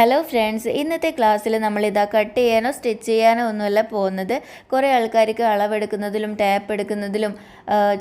Hello friends ഇന്നത്തെ ക്ലാസ്സിൽ നമ്മൾ ഇതാ കട്ട് ചെയ്യാനോ സ്റ്റിച്ച് ചെയ്യാനോ ഒന്നുമല്ല പോകുന്നത്. കുറേ ആൾക്കാർക്ക് അളവെടുക്കുന്നതിലും ടാപ്പ് എടുക്കുന്നതിലും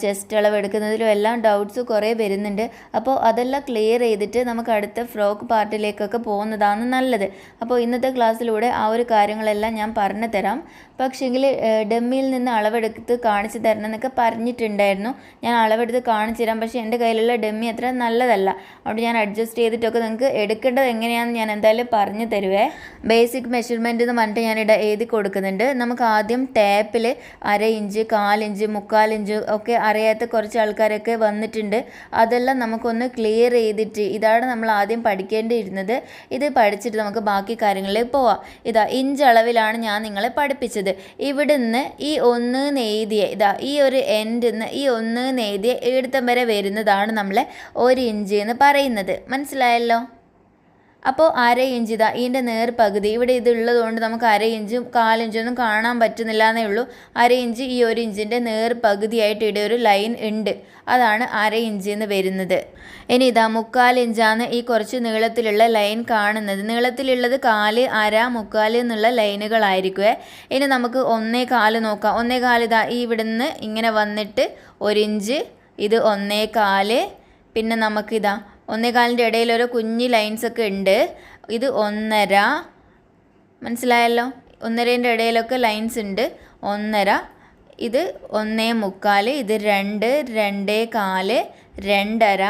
ചെസ്റ്റ് അളവെടുക്കുന്നതിലും എല്ലാം ഡൗട്ട്സ് കുറേ വരുന്നുണ്ട്. അപ്പോൾ അതെല്ലാം ക്ലിയർ ചെയ്തിട്ട് നമുക്ക് അടുത്ത ഫ്രോക്ക് പാർട്ടിലേക്കൊക്കെ പോകുന്നതാണ് നല്ലത്. അപ്പോൾ ഇന്നത്തെ ക്ലാസ്സിലൂടെ ആ ഒരു കാര്യങ്ങളെല്ലാം ഞാൻ പറഞ്ഞു തരാം. പക്ഷേങ്കിൽ ഡെമ്മിയിൽ നിന്ന് അളവെടുത്ത് കാണിച്ചു തരണം എന്നൊക്കെ പറഞ്ഞിട്ടുണ്ടായിരുന്നു. ഞാൻ അളവെടുത്ത് കാണിച്ചു തരാം. പക്ഷേ എന്റെ കയ്യിലുള്ള ഡെമ്മി അത്ര നല്ലതല്ല. അതുകൊണ്ട് ഞാൻ അഡ്ജസ്റ്റ് ചെയ്തിട്ടൊക്കെ നിങ്ങൾക്ക് എടുക്കേണ്ടത് എങ്ങനെയാണെന്ന് ഞാൻ എന്തായാലും പറഞ്ഞു തരുവേ. ബേസിക് മെഷർമെന്റ് എന്ന് പറഞ്ഞിട്ട് ഞാനിവിടെ എഴുതി കൊടുക്കുന്നുണ്ട്. നമുക്ക് ആദ്യം ടാപ്പിൽ അര ഇഞ്ച് കാലിഞ്ച് മുക്കാലിഞ്ച് ഒക്കെ അറിയാത്ത കുറച്ച് ആൾക്കാരൊക്കെ വന്നിട്ടുണ്ട്. അതെല്ലാം നമുക്കൊന്ന് ക്ലിയർ ചെയ്തിട്ട് ഇതാണ് നമ്മൾ ആദ്യം പഠിക്കേണ്ടിയിരുന്നത്. ഇത് പഠിച്ചിട്ട് നമുക്ക് ബാക്കി കാര്യങ്ങളിലേക്ക് പോവാം. ഇതാ ഇഞ്ച് അളവിലാണ് ഞാൻ നിങ്ങളെ പഠിപ്പിച്ചത്. ഇവിടുന്ന് ഈ ഒന്ന് നെയ്തിയ ഇതാ ഈ ഒരു എൻഡിന്ന് ഈ ഒന്ന് നെയ്തിയ ഇവിടുത്തെ വരെ വരുന്നതാണ് നമ്മളെ ഒരു ഇഞ്ച് എന്ന് പറയുന്നത്. മനസ്സിലായല്ലോ? അപ്പോൾ അര ഇഞ്ച് ഇതാ ഇതിന്റെ നേർ പകുതി. ഇവിടെ ഇതുള്ളത് കൊണ്ട് നമുക്ക് അര ഇഞ്ചും കാലിഞ്ചൊന്നും കാണാൻ പറ്റുന്നില്ല എന്നേ ഉള്ളൂ. അര ഇഞ്ച് ഈ ഒരു ഇഞ്ചിന്റെ നേർ പകുതിയായിട്ട് ഇവിടെ ഒരു ലൈൻ ഉണ്ട്. അതാണ് അര ഇഞ്ച് എന്ന് വരുന്നത്. ഇനി ഇതാ മുക്കാൽ ഇഞ്ചാണ് ഈ കുറച്ച് നീളത്തിലുള്ള ലൈൻ കാണുന്നത്. നീളത്തിലുള്ളത് കാൽ അര മുക്കാൽ എന്നുള്ള ലൈനുകളായിരിക്കുമേ ഇനി നമുക്ക് ഒന്നേ കാൽ നോക്കാം. ഒന്നേ കാൽ ഇതാ ഈ ഇവിടുന്ന് ഇങ്ങനെ വന്നിട്ട് ഒരിഞ്ച് ഇത് ഒന്നേ കാൽ. പിന്നെ നമുക്കിതാ ഒന്നേകാലിന്റെ ഇടയിൽ ഓരോ കുഞ്ഞി ലൈൻസ് ഒക്കെ ഉണ്ട്. ഇത് ഒന്നര. മനസ്സിലായല്ലോ? ഒന്നരേന്റെ ഇടയിലൊക്കെ ലൈൻസ് ഉണ്ട്. ഒന്നര. ഇത് ഒന്നേ മുക്കാൽ ഇത് രണ്ട്. രണ്ടേ കാൽ. രണ്ടര.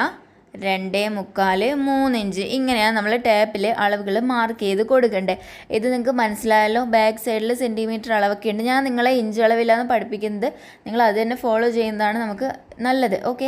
രണ്ടേ മുക്കാൽ മൂന്നിഞ്ച് ഇങ്ങനെയാണ് നമ്മൾ ടാപ്പിൽ അളവുകൾ മാർക്ക് ചെയ്ത് കൊടുക്കേണ്ടത് ഇത് നിങ്ങൾക്ക് മനസ്സിലായല്ലോ? ബാക്ക് സൈഡിൽ സെന്റിമീറ്റർ അളവൊക്കെ ഉണ്ട്. ഞാൻ നിങ്ങളെ ഇഞ്ച് അളവിലാണ് പഠിപ്പിക്കുന്നത്. നിങ്ങൾ അത് തന്നെ ഫോളോ ചെയ്യുന്നതാണ് നമുക്ക് നല്ലത്. ഓക്കെ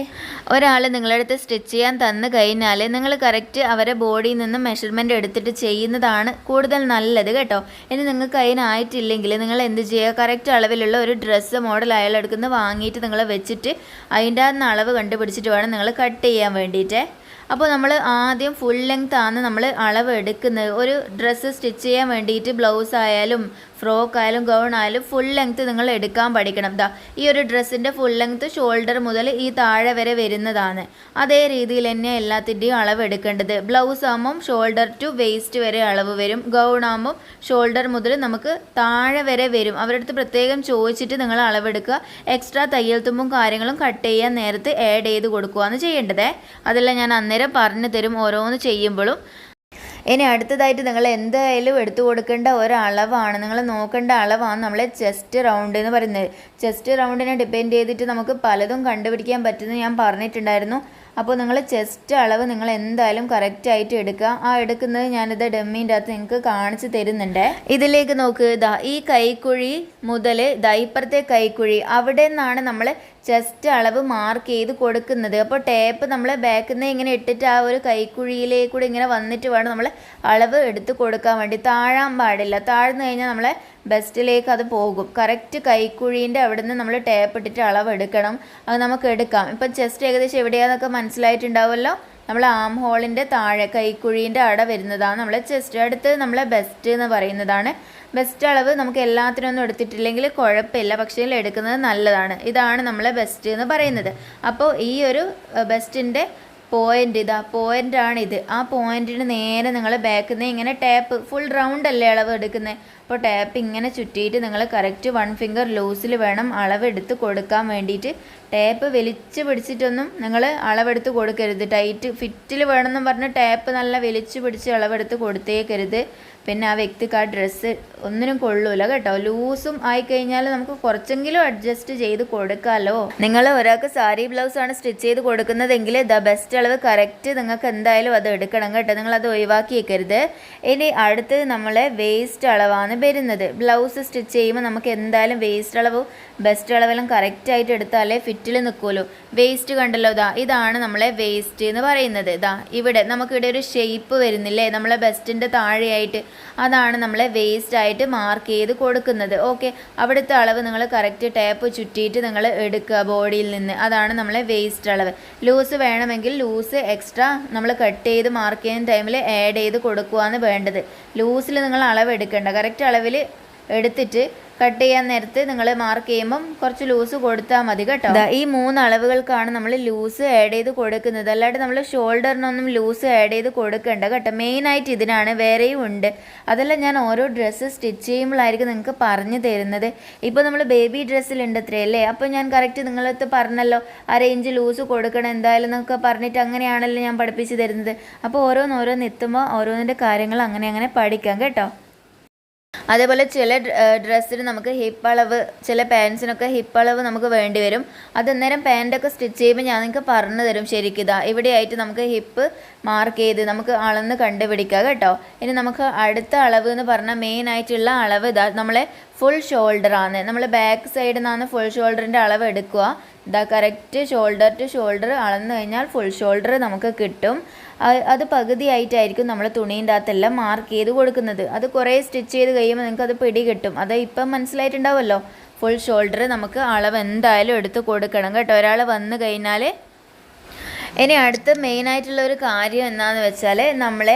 ഒരാൾ നിങ്ങളുടെ അടുത്ത് സ്റ്റിച്ച് ചെയ്യാൻ തന്നു കഴിഞ്ഞാൽ നിങ്ങൾ കറക്റ്റ് അവരെ ബോഡിയിൽ നിന്ന് മെഷർമെന്റ് എടുത്തിട്ട് ചെയ്യുന്നതാണ് കൂടുതൽ നല്ലത് കേട്ടോ. ഇനി നിങ്ങൾക്ക് അതിനായിട്ടില്ലെങ്കിൽ നിങ്ങൾ എന്ത് ചെയ്യുക? കറക്റ്റ് അളവിലുള്ള ഒരു ഡ്രസ്സ് മോഡൽ അയാളെടുക്കുന്നത് വാങ്ങിയിട്ട് നിങ്ങൾ വെച്ചിട്ട് അതിന്റെ അളവ് കണ്ടുപിടിച്ചിട്ട് വേണം നിങ്ങൾ കട്ട് ചെയ്യാൻ വേണ്ടിയിട്ട്. അപ്പോൾ നമ്മൾ ആദ്യം ഫുൾ ലെങ്ത് ആണ് നമ്മൾ അളവ് എടുക്കുന്നത് ഒരു ഡ്രസ്സ് സ്റ്റിച്ച് ചെയ്യാൻ വേണ്ടിയിട്ട് ബ്ലൗസ് ആയാലും ഫ്രോക്ക് ആയാലും ഗൗൺ ആയാലും ഫുൾ ലെങ്ത് നിങ്ങൾ എടുക്കാൻ പഠിക്കണം. ദാ ഈ ഒരു ഡ്രസ്സിന്റെ ഫുൾ ലെങ്ത് ഷോൾഡർ മുതൽ ഈ താഴെ വരെ വരുന്നതാണ്. അതേ രീതിയിൽ തന്നെ എല്ലാത്തിന്റെയും അളവ് എടുക്കേണ്ടത്. ബ്ലൗസ് ആകുമ്പം ഷോൾഡർ ടു വേസ്റ്റ് വരെ അളവ് വരും. ഗൗൺ ആകുമ്പം ഷോൾഡർ മുതൽ നമുക്ക് താഴെ വരെ വരും. അവരുടെ അടുത്ത് പ്രത്യേകം ചോദിച്ചിട്ട് നിങ്ങൾ അളവെടുക്കുക എക്സ്ട്രാ തയ്യൽ തുമ്പും കാര്യങ്ങളും കട്ട് ചെയ്യാൻ നേരത്ത് ആഡ് ചെയ്ത് കൊടുക്കുകയാണ് ചെയ്യേണ്ടത്. അതെല്ലാം ഞാൻ അന്നേരം പറഞ്ഞു തരും ഓരോന്ന് ചെയ്യുമ്പോഴും. ഇനി അടുത്തതായിട്ട് നിങ്ങൾ എന്തായാലും എടുത്തു കൊടുക്കേണ്ട ഒരളവാണ്. നിങ്ങൾ നോക്കേണ്ട അളവാണ് നമ്മളെ ചെസ്റ്റ് റൗണ്ട് എന്ന് പറയുന്നത്. ചെസ്റ്റ് റൗണ്ടിനെ ഡിപ്പെൻഡ് ചെയ്തിട്ട് നമുക്ക് പലതും കണ്ടുപിടിക്കാൻ പറ്റുമെന്ന് ഞാൻ പറഞ്ഞിട്ടുണ്ടായിരുന്നു. അപ്പോൾ നിങ്ങൾ ചെസ്റ്റ് അളവ് നിങ്ങൾ എന്തായാലും കറക്റ്റായിട്ട് എടുക്കുക. ആ എടുക്കുന്നത് ഞാനിത് ഡെമ്മീന്റെ അകത്ത് നിങ്ങൾക്ക് കാണിച്ച് തരുന്നുണ്ട്. ഇതിലേക്ക് നോക്ക് ഇതാ ഈ കൈക്കുഴി മുതൽ ഇതാ ഇപ്പുറത്തെ കൈക്കുഴി അവിടെ നിന്നാണ് നമ്മൾ ചെസ്റ്റ് അളവ് മാർക്ക് ചെയ്ത് കൊടുക്കുന്നത്. അപ്പോൾ ടേപ്പ് നമ്മൾ ബാക്കിൽ നിന്ന് ഇങ്ങനെ ഇട്ടിട്ട് ആ ഒരു കൈക്കുഴിയിലേക്കൂടെ ഇങ്ങനെ വന്നിട്ട് വേണം നമ്മൾ അളവ് എടുത്ത് കൊടുക്കാൻ വേണ്ടി. താഴാൻ പാടില്ല. താഴ്ന്നു കഴിഞ്ഞാൽ നമ്മളെ ബെസ്റ്റിലേക്ക് അത് പോകും. കറക്റ്റ് കൈക്കുഴീന്റെ അവിടെ നിന്ന് നമ്മൾ ടേപ്പ് ഇട്ടിട്ട് അളവ് എടുക്കണം അത് നമുക്ക് എടുക്കാം. ഇപ്പം ചെസ്റ്റ് ഏകദേശം എവിടെയാന്നൊക്കെ മനസ്സിലായിട്ടുണ്ടാവുമല്ലോ? നമ്മൾ ആം ഹോളിന്റെ താഴെ കൈക്കുഴീന്റെ അട വരുന്നതാണ് നമ്മളെ ചെസ്റ്റ് അടുത്ത് നമ്മളെ ബെസ്റ്റ് എന്ന് പറയുന്നതാണ്. ബെസ്റ്റ് അളവ് നമുക്ക് എല്ലാത്തിനൊന്നും എടുത്തിട്ടില്ലെങ്കിൽ കുഴപ്പമില്ല. പക്ഷേ എടുക്കുന്നത് നല്ലതാണ്. ഇതാണ് നമ്മളെ ബെസ്റ്റ് എന്ന് പറയുന്നത്. അപ്പോൾ ഈ ഒരു ബെസ്റ്റിന്റെ പോയിന്റ് ഇതാ പോയിന്റാണ് ഇത് ആ പോയിന്റിന് നേരെ നിങ്ങൾ ബാക്കിൽ ഇങ്ങനെ ടാപ്പ് ഫുൾ റൗണ്ട് അല്ലേ അളവ് എടുക്കുന്നത് അപ്പോൾ ടാപ്പ് ഇങ്ങനെ ചുറ്റിയിട്ട് നിങ്ങൾ കറക്റ്റ് വൺ ഫിംഗർ ലൂസിൽ വേണം അളവെടുത്ത് കൊടുക്കാൻ വേണ്ടിയിട്ട്. ടാപ്പ് വലിച്ച് പിടിച്ചിട്ടൊന്നും നിങ്ങൾ അളവെടുത്ത് കൊടുക്കരുത്. ടൈറ്റ് ഫിറ്റിൽ വേണമെന്നും പറഞ്ഞ് ടേപ്പ് നല്ല വലിച്ച് പിടിച്ച് അളവെടുത്ത് കൊടുത്തേക്കരുത്. പിന്നെ ആ വ്യക്തിക്ക് ആ ഡ്രസ്സ് ഒന്നിനും കൊള്ളൂല കേട്ടോ. ലൂസും ആയി കഴിഞ്ഞാൽ നമുക്ക് കുറച്ചെങ്കിലും അഡ്ജസ്റ്റ് ചെയ്ത് കൊടുക്കാമല്ലോ നിങ്ങൾ ഒരാൾക്ക് സാരി ബ്ലൗസ് ആണ് സ്റ്റിച്ച് ചെയ്ത് കൊടുക്കുന്നതെങ്കിൽ ദ ബെസ്റ്റ് അളവ് കറക്റ്റ് നിങ്ങൾക്ക് എന്തായാലും അത് എടുക്കണം കേട്ടോ. നിങ്ങൾ അത് ഒഴിവാക്കിയേക്കരുത്. ഇനി അടുത്തത് നമ്മളെ വേസ്റ്റ് അളവാണ് വരുന്നത്. ബ്ലൗസ് സ്റ്റിച്ച് ചെയ്യുമ്പോൾ നമുക്ക് എന്തായാലും വേസ്റ്റ് അളവ് ബെസ്റ്റ് അളവെല്ലാം കറക്റ്റായിട്ട് എടുത്താലേ ഫിറ്റിൽ നിൽക്കുമല്ലോ വേസ്റ്റ് കണ്ടല്ലോ. ഇതാ ഇതാണ് നമ്മളെ വേസ്റ്റ് എന്ന് പറയുന്നത്. ഇതാ ഇവിടെ നമുക്കിവിടെ ഒരു ഷേപ്പ് വരുന്നില്ലേ? നമ്മളെ ബെസ്റ്റിന്റെ താഴെയായിട്ട് അതാണ് നമ്മളെ വേസ്റ്റ് ആയിട്ട് മാർക്ക് ചെയ്ത് കൊടുക്കുന്നത്. ഓക്കെ അവിടുത്തെ അളവ് നിങ്ങൾ കറക്റ്റ് ടാപ്പ് ചുറ്റിയിട്ട് നിങ്ങൾ എടുക്കുക ബോഡിയിൽ നിന്ന്. അതാണ് നമ്മളെ വേസ്റ്റ് അളവ്. ലൂസ് വേണമെങ്കിൽ ലൂസ് എക്സ്ട്രാ നമ്മൾ കട്ട് ചെയ്ത് മാർക്ക് ചെയ്യുന്ന ടൈമിൽ ആഡ് ചെയ്ത് കൊടുക്കുകയാണ് വേണ്ടത്. ലൂസിൽ നിങ്ങൾ അളവ് എടുക്കേണ്ട. കറക്റ്റ് അളവിൽ എടുത്തിട്ട് കട്ട് ചെയ്യാൻ നേരത്ത് നിങ്ങൾ മാർക്ക് ചെയ്യുമ്പം കുറച്ച് ലൂസ് കൊടുത്താൽ മതി കേട്ടോ. ഈ മൂന്ന് അളവുകൾക്കാണ് നമ്മൾ ലൂസ് ആഡ് ചെയ്ത് കൊടുക്കുന്നത്. അല്ലാണ്ട് നമ്മൾ ഷോൾഡറിനൊന്നും ലൂസ് ആഡ് ചെയ്ത് കൊടുക്കേണ്ട കേട്ടോ. മെയിനായിട്ട് ഇതിനാണ് വേറെയും ഉണ്ട്. അതെല്ലാം ഞാൻ ഓരോ ഡ്രസ്സ് സ്റ്റിച്ച് ചെയ്യുമ്പോഴായിരിക്കും നിങ്ങൾക്ക് പറഞ്ഞു തരുന്നത്. ഇപ്പോൾ നമ്മൾ ബേബി ഡ്രസ്സിലുണ്ട് അത്രയല്ലേ അപ്പോൾ ഞാൻ കറക്റ്റ് നിങ്ങളടുത്ത് പറഞ്ഞല്ലോ ആ റേഞ്ച് ലൂസ് കൊടുക്കണം എന്തായാലും എന്നൊക്കെ പറഞ്ഞിട്ട് അങ്ങനെയാണല്ലോ ഞാൻ പഠിപ്പിച്ച് തരുന്നത്. അപ്പോൾ ഓരോന്നോരോന്ന് എത്തുമ്പോൾ ഓരോന്നിന്റെ കാര്യങ്ങൾ അങ്ങനെ അങ്ങനെ പഠിക്കാം കേട്ടോ. അതേപോലെ ചില ഡ്രസ്സിന് നമുക്ക് ഹിപ്പ് അളവ് ചില പാൻസിനൊക്കെ ഹിപ്പ് അളവ് നമുക്ക് വേണ്ടി വരും. അത് അന്നേരം പാന്റൊക്കെ സ്റ്റിച്ച് ചെയ്യുമ്പോൾ ഞാൻ നിങ്ങൾക്ക് പറഞ്ഞു തരും ശരിക്കും ഇതാ ഇവിടെയായിട്ട് നമുക്ക് ഹിപ്പ് മാർക്ക് ചെയ്ത് നമുക്ക് അളന്ന് കണ്ടുപിടിക്കുക കേട്ടോ. ഇനി നമുക്ക് അടുത്ത അളവ് എന്ന് പറഞ്ഞാൽ മെയിൻ ആയിട്ടുള്ള അളവ് ഇതാ നമ്മളെ ഫുൾ ഷോൾഡർ ആണ് നമ്മൾ ബാക്ക് സൈഡിൽ നിന്നാണ് ഫുൾ ഷോൾഡറിന്റെ അളവ് എടുക്കുക. ഇതാ കറക്റ്റ് ഷോൾഡർ ടു ഷോൾഡർ അളന്നു കഴിഞ്ഞാൽ ഫുൾ ഷോൾഡർ നമുക്ക് കിട്ടും. അത് പകുതിയായിട്ടായിരിക്കും നമ്മൾ തുണീന്റെ അകത്തെല്ലാം മാർക്ക് ചെയ്ത് കൊടുക്കുന്നത്. അത് കുറേ സ്റ്റിച്ച് ചെയ്ത് കഴിയുമ്പോൾ നിങ്ങൾക്ക് അത് പിടി കിട്ടും. അത് ഇപ്പം മനസ്സിലായിട്ടുണ്ടാവുമല്ലോ ഫുൾ ഷോൾഡർ നമുക്ക് അളവ് എന്തായാലും എടുത്ത് കൊടുക്കണം കേട്ടോ. ഒരാൾ വന്നു കഴിഞ്ഞാൽ ഇനി അടുത്ത മെയിനായിട്ടുള്ള ഒരു കാര്യം എന്താണെന്ന് വെച്ചാൽ നമ്മളെ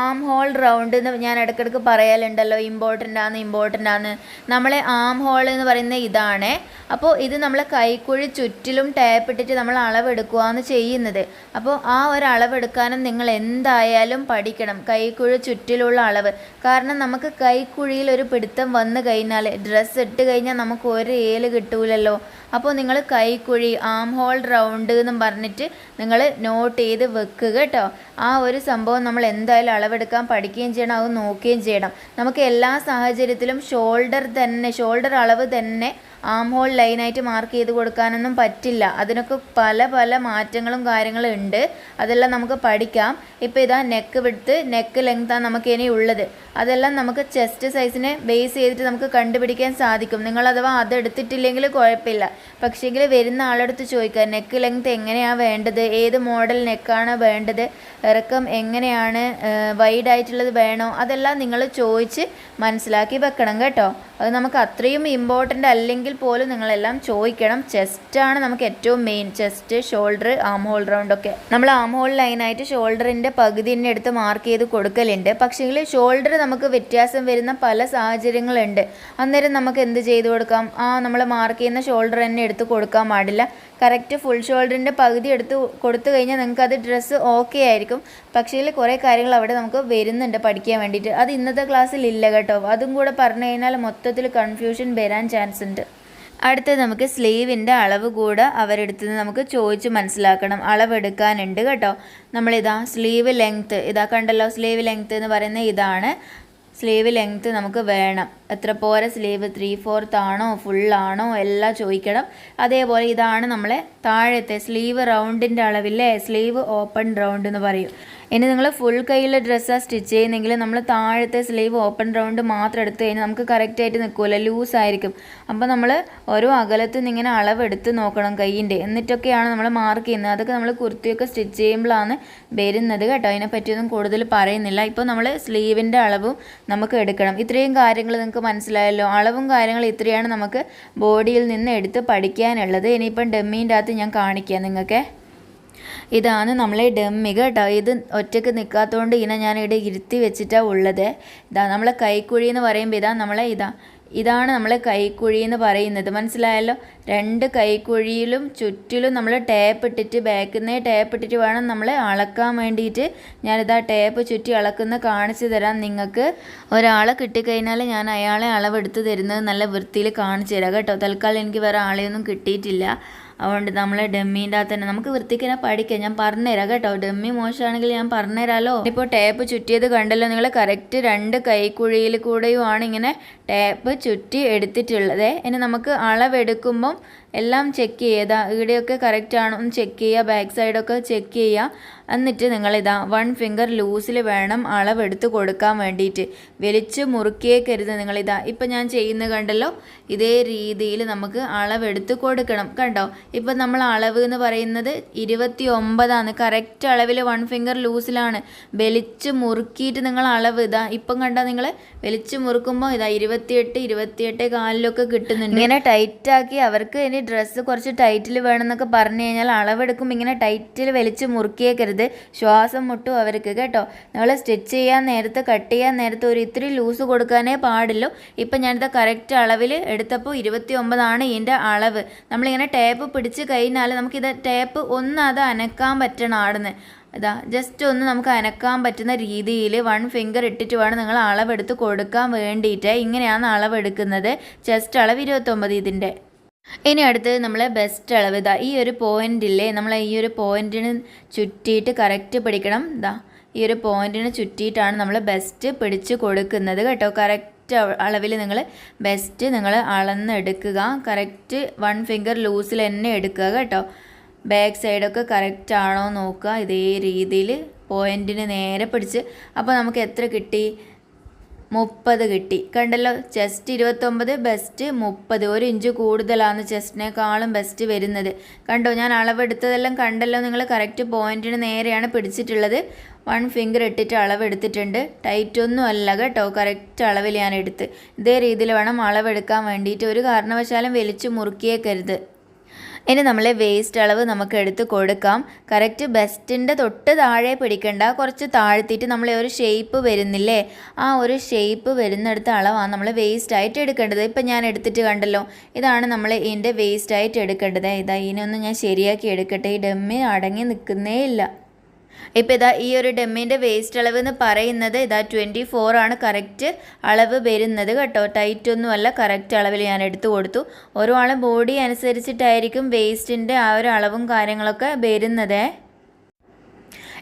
ആം ഹോൾ റൗണ്ട് എന്ന് ഞാൻ ഇടയ്ക്കിടയ്ക്ക് പറയാലുണ്ടല്ലോ ഇമ്പോർട്ടന്റ് ആണ് ഇമ്പോർട്ടന്റ് ആണ് നമ്മളെ ആം ഹോൾ എന്ന് പറയുന്ന ഇതാണ്. അപ്പോൾ ഇത് നമ്മളെ കൈക്കുഴി ചുറ്റിലും ടാപ്പ് ഇട്ടിട്ട് നമ്മൾ അളവെടുക്കുകയാണ് ചെയ്യുന്നത്. അപ്പോൾ ആ ഒരു അളവെടുക്കാനും നിങ്ങൾ എന്തായാലും പഠിക്കണം കൈക്കുഴി ചുറ്റിലുള്ള അളവ്. കാരണം നമുക്ക് കൈക്കുഴിയിൽ ഒരു പിടുത്തം വന്നു കഴിഞ്ഞാൽ ഡ്രസ്സ് ഇട്ട് കഴിഞ്ഞാൽ നമുക്ക് ഒരു ഏൽ കിട്ടൂലല്ലോ. അപ്പോൾ നിങ്ങൾ കൈക്കുഴി ആം ഹോൾ റൗണ്ട് എന്നും പറഞ്ഞിട്ട് നിങ്ങൾ നോട്ട് ചെയ്ത് വെക്കുക കേട്ടോ. ആ ഒരു സംഭവം നമ്മൾ എന്തായാലും അളവെടുക്കാൻ പഠിക്കുകയും ചെയ്യണം അത് നോക്കുകയും ചെയ്യണം. നമുക്ക് എല്ലാ സാഹചര്യത്തിലും ഷോൾഡർ തന്നെ ഷോൾഡർ അളവ് തന്നെ ആം ഹോൾ ലൈനായിട്ട് മാർക്ക് ചെയ്ത് കൊടുക്കാനൊന്നും പറ്റില്ല. അതിനൊക്കെ പല പല മാറ്റങ്ങളും കാര്യങ്ങളും ഉണ്ട്. അതെല്ലാം നമുക്ക് പഠിക്കാം. ഇപ്പോൾ ഇതാ നെക്ക് വിടുത്ത് നെക്ക് ലെങ്താണ് നമുക്ക് ഇനി ഉള്ളത്. അതെല്ലാം നമുക്ക് ചെസ്റ്റ് സൈസിനെ ബേസ് ചെയ്തിട്ട് നമുക്ക് കണ്ടുപിടിക്കാൻ സാധിക്കും. നിങ്ങൾ അഥവാ അതെടുത്തിട്ടില്ലെങ്കിൽ കുഴപ്പമില്ല. പക്ഷേങ്കിൽ വരുന്ന ആളെടുത്ത് ചോദിക്കുക നെക്ക് ലെങ്ത് എങ്ങനെയാണ് വേണ്ടത്? ഏത് മോഡൽ നെക്കാണ് വേണ്ടത്? ഇറക്കം എങ്ങനെയാണ് വൈഡായിട്ടുള്ളത് വേണോ അതെല്ലാം നിങ്ങൾ ചോദിച്ച് മനസ്സിലാക്കി വെക്കണം കേട്ടോ. അത് നമുക്ക് അത്രയും ഇമ്പോർട്ടന്റ് അല്ലെങ്കിൽ പോലും നിങ്ങളെല്ലാം ചോദിക്കണം. ചെസ്റ്റാണ് നമുക്ക് ഏറ്റവും main chest shoulder arm hole round ഒക്കെ. നമ്മൾ ആം ഹോൾ ലൈനായിട്ട് ഷോൾഡറിന്റെ പകുതി തന്നെ എടുത്ത് മാർക്ക് ചെയ്ത് കൊടുക്കലുണ്ട്. പക്ഷേങ്കിൽ ഷോൾഡർ നമുക്ക് വ്യത്യാസം വരുന്ന പല സാഹചര്യങ്ങളുണ്ട്. അന്നേരം നമുക്ക് എന്ത് ചെയ്ത് കൊടുക്കാം? ആ നമ്മൾ മാർക്ക് ചെയ്യുന്ന ഷോൾഡർ തന്നെ എടുത്ത് കൊടുക്കാൻ പാടില്ല. കറക്റ്റ് ഫുൾ ഷോൾഡറിന്റെ പകുതി എടുത്ത് കൊടുത്തു കഴിഞ്ഞാൽ നിങ്ങൾക്ക് അത് ഡ്രസ്സ് ഓക്കെ ആയിരിക്കും. പക്ഷേ കുറേ കാര്യങ്ങൾ അവിടെ നമുക്ക് വരുന്നുണ്ട് പഠിക്കാൻ വേണ്ടിയിട്ട്. അത് ഇന്നത്തെ ക്ലാസ്സിൽ ഇല്ല കേട്ടോ. അതും കൂടെ പറഞ്ഞു കഴിഞ്ഞാൽ മൊത്തത്തിൽ കൺഫ്യൂഷൻ വരാൻ ചാൻസ് ഉണ്ട്. അടുത്തത് നമുക്ക് സ്ലീവിന്റെ അളവ് കൂടെ അവരെടുത്ത് നമുക്ക് ചോദിച്ച് മനസ്സിലാക്കണം. അളവെടുക്കാനുണ്ട് കേട്ടോ. നമ്മളിതാ സ്ലീവ് ലെങ്ത്ത് ഇതാ കണ്ടല്ലോ സ്ലീവ് ലെങ്ത്ത് എന്ന് പറയുന്നത് ഇതാണ് സ്ലീവ് ലെങ്ത്ത് നമുക്ക് വേണം. എത്ര പോരെ സ്ലീവ്? ത്രീ ഫോർത്ത് ആണോ? ഫുള്ളാണോ എല്ലാം ചോദിക്കണം. അതേപോലെ ഇതാണ് നമ്മളെ താഴത്തെ സ്ലീവ് റൗണ്ടിന്റെ അളവില്ലേ സ്ലീവ് ഓപ്പൺ റൗണ്ട് എന്ന് പറയും. ഇനി നിങ്ങൾ ഫുൾ കയ്യിൽ ഡ്രസ്സാണ് സ്റ്റിച്ച് ചെയ്യുന്നെങ്കിൽ നമ്മൾ താഴത്തെ സ്ലീവ് ഓപ്പൺ റൗണ്ട് മാത്രം എടുത്തു കഴിഞ്ഞാൽ നമുക്ക് കറക്റ്റായിട്ട് നിൽക്കില്ല ലൂസ് ആയിരിക്കും. അപ്പോൾ നമ്മൾ ഓരോ അകലത്തിൽ നിന്ന് ഇങ്ങനെ അളവെടുത്ത് നോക്കണം കൈയിന്റെ. എന്നിട്ടൊക്കെയാണ് നമ്മൾ മാർക്ക് ചെയ്യുന്നത്. അതൊക്കെ നമ്മൾ കുർത്തിയൊക്കെ സ്റ്റിച്ച് ചെയ്യുമ്പോഴാണ് വരുന്നത് കേട്ടോ. അതിനെപ്പറ്റിയൊന്നും കൂടുതൽ പറയുന്നില്ല. ഇപ്പോൾ നമ്മൾ സ്ലീവിന്റെ അളവും നമുക്ക് എടുക്കണം. ഇത്രയും കാര്യങ്ങൾ നിങ്ങൾക്ക് മനസ്സിലായല്ലോ. അളവും കാര്യങ്ങളും ഇത്രയാണ് നമുക്ക് ബോഡിയിൽ നിന്ന് എടുത്ത് പഠിക്കാനുള്ളത്. ഇനിയിപ്പം ഡെമ്മീന്റെ അകത്ത് ഞാൻ കാണിക്കാം നിങ്ങൾക്ക് ഇതാണ് നമ്മളെ ഡമ്മി കേട്ടോ. ഇത് ഒറ്റയ്ക്ക് നിൽക്കാത്തതുകൊണ്ട് ഇങ്ങനെ ഞാൻ ഇരുത്തി വെച്ചിട്ടാണ് ഉള്ളത്. ഇതാ നമ്മളെ കൈക്കുഴി എന്ന് പറയുമ്പോൾ ഇതാ നമ്മളെ ഇതാ ഇതാണ് നമ്മൾ കൈക്കുഴി എന്ന് പറയുന്നത്. മനസ്സിലായല്ലോ? രണ്ട് കൈക്കുഴിയിലും ചുറ്റിലും നമ്മൾ ടേപ്പ് ഇട്ടിട്ട് ബാക്കിൽ നിന്ന് ടേപ്പ് ഇട്ടിട്ട് വേണം നമ്മൾ അളക്കാൻ വേണ്ടിയിട്ട്. ഞാനിതാ ടേപ്പ് ചുറ്റി അളക്കുന്ന കാണിച്ചു തരാം. നിങ്ങൾക്ക് ഒരാളെ കിട്ടിക്കഴിഞ്ഞാൽ ഞാൻ അയാളെ അളവെടുത്ത് തരുന്നത് നല്ല വൃത്തിയിൽ കാണിച്ചു തരാം. കേട്ടോ? തൽക്കാലം എനിക്ക് വേറെ ആളെയൊന്നും കിട്ടിയിട്ടില്ല. അതുകൊണ്ട് നമ്മൾ ഡമ്മീന്റെ അകത്ത് തന്നെ നമുക്ക് വൃത്തിക്ക് തന്നെ പഠിക്കാം. ഞാൻ പറഞ്ഞുതരാം കേട്ടോ. ഡമ്മി മോശമാണെങ്കിൽ ഞാൻ പറഞ്ഞുതരാമല്ലോ ഇപ്പോൾ ടേപ്പ് ചുറ്റിയത് കണ്ടല്ലോ. നിങ്ങൾ കറക്റ്റ് രണ്ട് കൈക്കുഴിയിൽ കൂടെയുമാണ് ഇങ്ങനെ ടേപ്പ് ചുറ്റി എടുത്തിട്ടുള്ളത്. ഇനി നമുക്ക് അളവെടുക്കുമ്പം എല്ലാം ചെക്ക് ചെയ്താ ഇവിടെയൊക്കെ കറക്റ്റ് ആണോ. ഒന്ന് ചെക്ക് ചെയ്യുക. ബാക്ക് സൈഡൊക്കെ ചെക്ക് ചെയ്യുക. എന്നിട്ട് നിങ്ങളിതാ വൺ ഫിംഗർ ലൂസിൽ വേണം അളവെടുത്ത് കൊടുക്കാൻ വേണ്ടിയിട്ട്. വലിച്ച് മുറുക്കിയേക്കരുത് നിങ്ങളിതാ. ഇപ്പം ഞാൻ ചെയ്യുന്ന കണ്ടല്ലോ? ഇതേ രീതിയിൽ നമുക്ക് അളവെടുത്ത് കൊടുക്കണം. കണ്ടോ? ഇപ്പം നമ്മൾ അളവ് എന്ന് പറയുന്നത് ഇരുപത്തി ഒമ്പതാണ് കറക്റ്റ് അളവിൽ വൺ ഫിംഗർ ലൂസിലാണ് വലിച്ച് മുറുക്കിയിട്ട് നിങ്ങൾ അളവ്. ഇതാ ഇപ്പം കണ്ടാൽ നിങ്ങൾ വലിച്ച് മുറുക്കുമ്പോൾ ഇതാ ഇരുപത്തിയെട്ട് ഇരുപത്തിയെട്ട് കാലിലൊക്കെ കിട്ടുന്നുണ്ട്. ഇങ്ങനെ ടൈറ്റാക്കി അവർക്ക് ഇനി ഡ്രസ്സ് കുറച്ച് ടൈറ്റിൽ വേണമെന്നൊക്കെ പറഞ്ഞു കഴിഞ്ഞാൽ അളവെടുക്കും. ഇങ്ങനെ ടൈറ്റിൽ വലിച്ച് മുറുക്കിയേക്കരുത്. ശ്വാസം മുട്ടും അവർക്ക് കേട്ടോ. നമ്മൾ സ്റ്റിച്ച് ചെയ്യാൻ നേരത്ത് കട്ട് ചെയ്യാൻ നേരത്ത് ഒരു ഇത്തിരി ലൂസ് കൊടുക്കാനേ പാടുള്ളൂ. ഇപ്പം ഞാനിത് കറക്റ്റ് അളവിൽ എടുത്തപ്പോൾ ഇരുപത്തി ഒമ്പതാണ് ഇതിന്റെ അളവ്. നമ്മളിങ്ങനെ ടേപ്പ് പിടിച്ച് കഴിഞ്ഞാൽ നമുക്കിത് ടേപ്പ് ഒന്ന് അത് അനക്കാൻ പറ്റണം ആടുന്ന്. ഇതാ ജസ്റ്റ് ഒന്ന് നമുക്ക് അനക്കാൻ പറ്റുന്ന രീതിയിൽ വൺ ഫിംഗർ ഇട്ടിട്ട് വേണം നിങ്ങൾ അളവെടുത്ത് കൊടുക്കാൻ വേണ്ടിയിട്ട്. ഇങ്ങനെയാണ് അളവെടുക്കുന്നത്. ചെസ്റ്റ് അളവ് ഇരുപത്തൊമ്പത് ഇതിന്റെ. ഇനി അടുത്ത് നമ്മൾ ബെസ്റ്റ് അളവ്. ഇതാ ഈ ഒരു പോയിന്റില്ലേ നമ്മൾ ഈ ഒരു പോയിന്റിന് ചുറ്റിയിട്ട് കറക്റ്റ് പിടിക്കണം. ഇതാ ഈ ഒരു പോയിന്റിന് ചുറ്റിയിട്ടാണ് നമ്മൾ ബെസ്റ്റ് പിടിച്ച് കൊടുക്കുന്നത് കേട്ടോ. കറക്റ്റ് അളവിൽ നിങ്ങൾ ബെസ്റ്റ് നിങ്ങൾ അളന്നെടുക്കുക. കറക്റ്റ് വൺ ഫിംഗർ ലൂസിൽ തന്നെ എടുക്കുക കേട്ടോ. ബാക്ക് സൈഡൊക്കെ കറക്റ്റ് ആണോ നോക്കുക. ഇതേ രീതിയിൽ പോയിന്റിന് നേരെ പിടിച്ച്. അപ്പോൾ നമുക്ക് എത്ര കിട്ടി? മുപ്പത് കിട്ടി. കണ്ടല്ലോ ചെസ്റ്റ് ഇരുപത്തൊമ്പത് ബെസ്റ്റ് മുപ്പത്. ഒരു ഇഞ്ച് കൂടുതലാണ് ചെസ്റ്റിനേക്കാളും ബെസ്റ്റ് വരുന്നത്. കണ്ടോ ഞാൻ അളവെടുത്തതെല്ലാം കണ്ടല്ലോ നിങ്ങൾ കറക്റ്റ് പോയിന്റിന് നേരെയാണ് പിടിച്ചിട്ടുള്ളത്. വൺ ഫിംഗർ ഇട്ടിട്ട് അളവെടുത്തിട്ടുണ്ട്. ടൈറ്റ് ഒന്നും അല്ല കേട്ടോ കറക്റ്റ് അളവിൽ ഞാൻ എടുത്ത്. ഇതേ രീതിയിൽ വേണം അളവെടുക്കാൻ വേണ്ടിയിട്ട്. ഒരു കാരണവശാലും വലിച്ചു മുറുക്കിയേക്കരുത്. ഇനി നമ്മളെ വേസ്റ്റ് അളവ് നമുക്ക് എടുത്ത് കൊടുക്കാം. കറക്റ്റ് ബെസ്റ്റിന്റെ തൊട്ട് താഴെ പിടിക്കണ്ട. കുറച്ച് താഴ്ത്തിയിട്ട് നമ്മളെ ഒരു ഷേപ്പ് വരുന്നില്ലേ? ആ ഒരു ഷേപ്പ് വരുന്നിടത്ത് അളവാണ് നമ്മൾ വേസ്റ്റ് ആയിട്ട് എടുക്കേണ്ടത്. ഇപ്പം ഞാൻ എടുത്തിട്ട് കണ്ടല്ലോ. ഇതാണ് നമ്മൾ ഇതിന്റെ വേസ്റ്റ് ആയിട്ട് എടുക്കേണ്ടത്. ഇതാ ഇതിനൊന്നും ഞാൻ ശരിയാക്കി എടുക്കട്ടെ. ഈ ഡമ്മി അടങ്ങി നിൽക്കുന്നേ ഇല്ല. ഇപ്പോൾ ഇതാ ഈ ഒരു ഡെമ്മിന്റെ വേസ്റ്റ് അളവ് എന്ന് പറയുന്നത് ഇതാ ട്വന്റി ഫോർ ആണ്. കറക്റ്റ് അളവ് വരുന്നത് കേട്ടോ. ടൈറ്റ് ഒന്നുമല്ല കറക്റ്റ് അളവിൽ ഞാൻ എടുത്തു കൊടുത്തു. ഓരോ ആളും ബോഡി അനുസരിച്ചിട്ടായിരിക്കും വേസ്റ്റിന്റെ ആ ഒരു അളവും കാര്യങ്ങളൊക്കെ വരുന്നത്.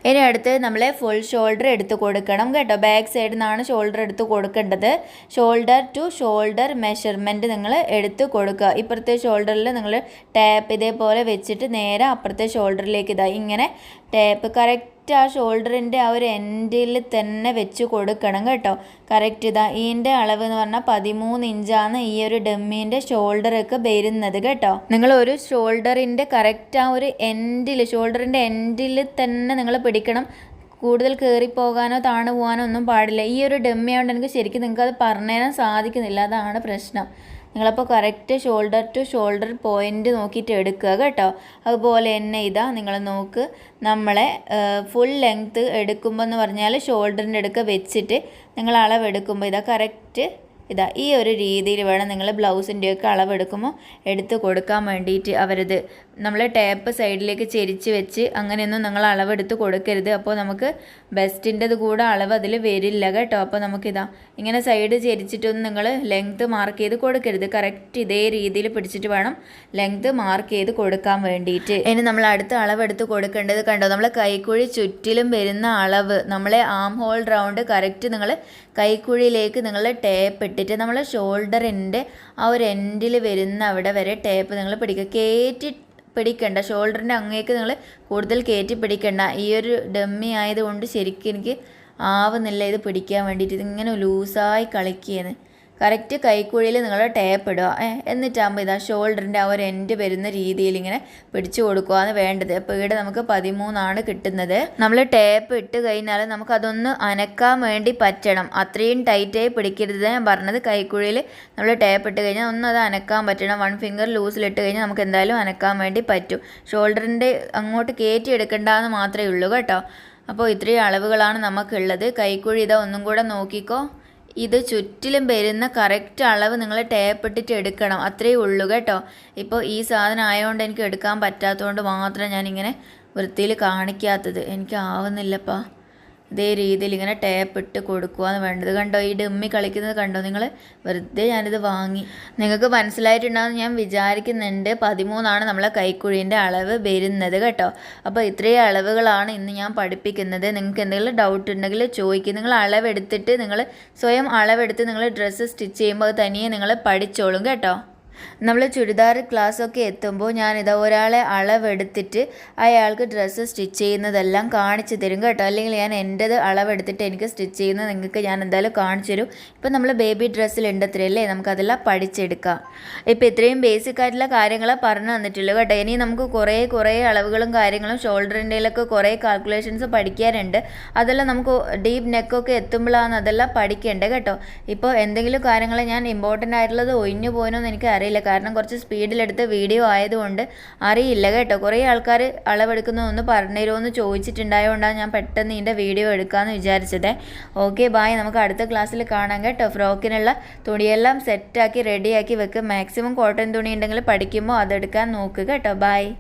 ഇനി അടുത്ത് നമ്മൾ ഫുൾ ഷോൾഡർ എടുത്ത് കൊടുക്കണം കേട്ടോ. ബാക്ക് സൈഡിൽ നിന്നാണ് ഷോൾഡർ എടുത്ത് കൊടുക്കേണ്ടത്. ഷോൾഡർ ടു ഷോൾഡർ മെഷർമെന്റ് നിങ്ങൾ എടുത്ത് കൊടുക്കുക. ഇപ്പുറത്തെ ഷോൾഡറിൽ നിങ്ങൾ ടാപ്പ് ഇതേപോലെ വെച്ചിട്ട് നേരെ അപ്പുറത്തെ ഷോൾഡറിലേക്ക് ഇതാ ഇങ്ങനെ ടാപ്പ് കറക്റ്റ് ആ ഷോൾഡറിന്റെ ആ ഒരു എൻഡിൽ തന്നെ വെച്ച് കൊടുക്കണം കേട്ടോ. കറക്റ്റ് ഇതാ ഇതിന്റെ അളവ് എന്ന് പറഞ്ഞാൽ പതിമൂന്ന് ഇഞ്ചാണ് ഈ ഒരു ഡമ്മീന്റെ ഷോൾഡറൊക്കെ വരുന്നത് കേട്ടോ. നിങ്ങൾ ഒരു ഷോൾഡറിന്റെ കറക്റ്റ് ആ ഒരു എൻഡിൽ ഷോൾഡറിന്റെ എൻഡിൽ തന്നെ നിങ്ങൾ പിടിക്കണം. കൂടുതൽ കയറിപ്പോകാനോ താണു പോകാനോ ഒന്നും പാടില്ല. ഈ ഒരു ഡമ്മി ആയതുകൊണ്ട് എനിക്ക് ശരിക്കും നിങ്ങൾക്ക് അത് പറഞ്ഞു തരാൻ സാധിക്കുന്നില്ല. അതാണ് പ്രശ്നം. നിങ്ങളപ്പോൾ correct shoulder to shoulder point നോക്കിയിട്ട് എടുക്കുക കേട്ടോ. അതുപോലെ തന്നെ ഇതാ നിങ്ങൾ നോക്ക് നമ്മളെ ഫുൾ ലെങ്ത്ത് എടുക്കുമ്പോൾ എന്ന് പറഞ്ഞാൽ ഷോൾഡറിന്റെ അടുക്ക വെച്ചിട്ട് നിങ്ങൾ അളവെടുക്കുമ്പോൾ ഇതാ കറക്റ്റ് ഇതാ ഈ ഒരു രീതിയിൽ വേണം നിങ്ങൾ ബ്ലൗസിന്റെയൊക്കെ അളവെടുക്കുമ്പോൾ എടുത്ത് കൊടുക്കാൻ വേണ്ടിയിട്ട് അവരത് നമ്മൾ ടേപ്പ് സൈഡിലേക്ക് ചെരിച്ച് വെച്ച് അങ്ങനെയൊന്നും നിങ്ങൾ അളവെടുത്ത് കൊടുക്കരുത്. അപ്പോൾ നമുക്ക് ബെസ്റ്റിന്റെത് കൂടെ അളവ് അതിൽ വരില്ല കേട്ടോ. അപ്പോൾ നമുക്കിതാ ഇങ്ങനെ സൈഡ് ചെരിച്ചിട്ടൊന്നും നിങ്ങൾ ലെങ്ത് മാർക്ക് ചെയ്ത് കൊടുക്കരുത്. കറക്റ്റ് ഇതേ രീതിയിൽ പിടിച്ചിട്ട് വേണം ലെങ്ത് മാർക്ക് ചെയ്ത് കൊടുക്കാൻ വേണ്ടിയിട്ട്. ഇനി നമ്മൾ അടുത്ത അളവെടുത്ത് കൊടുക്കേണ്ടത് കണ്ടോ? നമ്മൾ കൈക്കുഴി ചുറ്റിലും വരുന്ന അളവ്. നമ്മളെ ആം ഹോൾ റൗണ്ട് കറക്റ്റ് നിങ്ങൾ കൈക്കുഴിയിലേക്ക് നിങ്ങൾ ടേപ്പ് ഇട്ടിട്ട് നമ്മൾ ഷോൾഡറിന്റെ ആ ഒരു എൻഡിൽ വരുന്ന അവിടെ വരെ ടേപ്പ് നിങ്ങൾ പിടിക്കുക. കയറ്റി പിടിക്കണ്ട. ഷോൾഡറിന്റെ അങ്ങേക്ക് നിങ്ങൾ കൂടുതൽ കയറ്റി പിടിക്കണ്ട. ഈ ഒരു ഡമ്മി ആയതുകൊണ്ട് ശരിക്കും എനിക്ക് ആവുന്നില്ല ഇത് പിടിക്കാൻ വേണ്ടിയിട്ട്. ഇതിങ്ങനെ ലൂസായി കളിക്കുകയാണ് കറക്റ്റ് കൈക്കുഴിയിൽ നിങ്ങൾ ടേപ്പ് ഇടുക. എന്നിട്ടാകുമ്പോൾ ഇതാ ഷോൾഡറിന്റെ ആ ഒരു എൻഡ് വരുന്ന രീതിയിൽ ഇങ്ങനെ പിടിച്ചു കൊടുക്കുകയാണ് വേണ്ടത്. അപ്പോൾ ഇവിടെ നമുക്ക് പതിമൂന്നാണ് കിട്ടുന്നത്. നമ്മൾ ടേപ്പ് ഇട്ട് കഴിഞ്ഞാൽ നമുക്കതൊന്ന് അനക്കാൻ വേണ്ടി പറ്റണം. അത്രയും ടൈറ്റായി പിടിക്കരുത്. ഞാൻ പറഞ്ഞത് കൈക്കുഴിയിൽ നമ്മൾ ടേപ്പ് ഇട്ട് കഴിഞ്ഞാൽ ഒന്ന് അത് അനക്കാൻ പറ്റണം. വൺ ഫിംഗർ ലൂസിലിട്ട് കഴിഞ്ഞാൽ നമുക്ക് എന്തായാലും അനക്കാൻ വേണ്ടി പറ്റും. ഷോൾഡറിന്റെ അങ്ങോട്ട് കയറ്റി എടുക്കേണ്ടതെന്ന് മാത്രമേ ഉള്ളൂ കേട്ടോ. അപ്പോൾ ഇത്രയും അളവുകളാണ് നമുക്കുള്ളത്. കൈക്കുഴി ഇതാ ഒന്നും കൂടെ നോക്കിക്കോ. ഇത് ചുറ്റിലും വരുന്ന കറക്റ്റ് അളവ് നിങ്ങൾ ടേപ്പ് ഇട്ടിട്ട് എടുക്കണം. അത്രയേ ഉള്ളൂ കേട്ടോ. ഇപ്പോൾ ഈ സാധനം ആയതുകൊണ്ട് എനിക്ക് എടുക്കാൻ പറ്റാത്തതുകൊണ്ട് മാത്രം ഞാനിങ്ങനെ വൃത്തിയിൽ കാണിക്കാത്തത്. എനിക്ക് ആവുന്നില്ലപ്പാ. ഇതേ രീതിയിൽ ഇങ്ങനെ ടേപ്പ് ഇട്ട് കൊടുക്കുകയെന്ന് വേണ്ടത്. കണ്ടോ? ഈ ഡമ്മി കളിക്കുന്നത് കണ്ടോ നിങ്ങൾ വെറുതെ ഞാനിത് വാങ്ങി. നിങ്ങൾക്ക് മനസ്സിലായിട്ടുണ്ടാവും ഞാൻ വിചാരിക്കുന്നുണ്ട്. പതിമൂന്നാണ് നമ്മളെ കൈക്കുഴീന്റെ അളവ് വരുന്നത് കേട്ടോ. അപ്പോൾ ഇത്രയും അളവുകളാണ് ഇന്ന് ഞാൻ പഠിപ്പിക്കുന്നത്. നിങ്ങൾക്ക് എന്തെങ്കിലും ഡൗട്ട് ഉണ്ടെങ്കിൽ ചോദിക്കും. നിങ്ങൾ അളവെടുത്തിട്ട് നിങ്ങൾ സ്വയം അളവെടുത്ത് നിങ്ങൾ ഡ്രസ്സ് സ്റ്റിച്ച് ചെയ്യുമ്പോൾ തനിയെ നിങ്ങൾ പഠിച്ചോളും കേട്ടോ. നമ്മൾ ചുരിദാർ ക്ലാസ്സൊക്കെ എത്തുമ്പോൾ ഞാനിതാ ഒരാളെ അളവെടുത്തിട്ട് അയാൾക്ക് ഡ്രസ്സ് സ്റ്റിച്ച് ചെയ്യുന്നതെല്ലാം കാണിച്ചു തരും കേട്ടോ. അല്ലെങ്കിൽ ഞാൻ എന്റെത് അളവെടുത്തിട്ട് എനിക്ക് സ്റ്റിച്ച് ചെയ്യുന്നത് നിങ്ങൾക്ക് ഞാൻ എന്തായാലും കാണിച്ചു തരും. ഇപ്പം നമ്മൾ ബേബി ഡ്രസ്സിലുണ്ട് അത്രയല്ലേ നമുക്കതെല്ലാം പഠിച്ചെടുക്കാം. ഇപ്പം ഇത്രയും ബേസിക് ആയിട്ടുള്ള കാര്യങ്ങൾ പറഞ്ഞു തന്നിട്ടുള്ളൂ കേട്ടോ. ഇനി നമുക്ക് കുറേ കുറേ അളവുകളും കാര്യങ്ങളും ഷോൾഡറിന്റെയിലൊക്കെ കുറേ കാൽക്കുലേഷൻസ് പഠിക്കാനുണ്ട്. അതെല്ലാം നമുക്ക് ഡീപ്പ് നെക്കൊക്കെ എത്തുമ്പോഴാണ് അതെല്ലാം പഠിക്കേണ്ടത് കേട്ടോ. ഇപ്പോൾ എന്തെങ്കിലും കാര്യങ്ങൾ ഞാൻ ഇമ്പോർട്ടന്റ് ആയിട്ടുള്ളത് ഒഴിഞ്ഞു പോയെന്ന് എനിക്ക് അറിയില്ല. കാരണം കുറച്ച് സ്പീഡിലെടുത്ത വീഡിയോ ആയതുകൊണ്ട് അറിയില്ല കേട്ടോ. കുറേ ആൾക്കാർ അളവെടുക്കുന്നു ഒന്ന് പറഞ്ഞുതരുമോ എന്ന് ചോദിച്ചിട്ടുണ്ടായതുകൊണ്ടാണ് ഞാൻ പെട്ടെന്ന് ഇതിന്റെ വീഡിയോ എടുക്കാമെന്ന് വിചാരിച്ചത്. ഓക്കെ ബായ് നമുക്ക് അടുത്ത ക്ലാസ്സിൽ കാണാം കേട്ടോ. ഫ്രോക്കിനുള്ള തുണിയെല്ലാം സെറ്റാക്കി റെഡിയാക്കി വെക്കുക മാക്സിമം കോട്ടൺ തുണി ഉണ്ടെങ്കിൽ പഠിക്കുമ്പോൾ അതെടുക്കാൻ നോക്കുക കേട്ടോ. ബായ്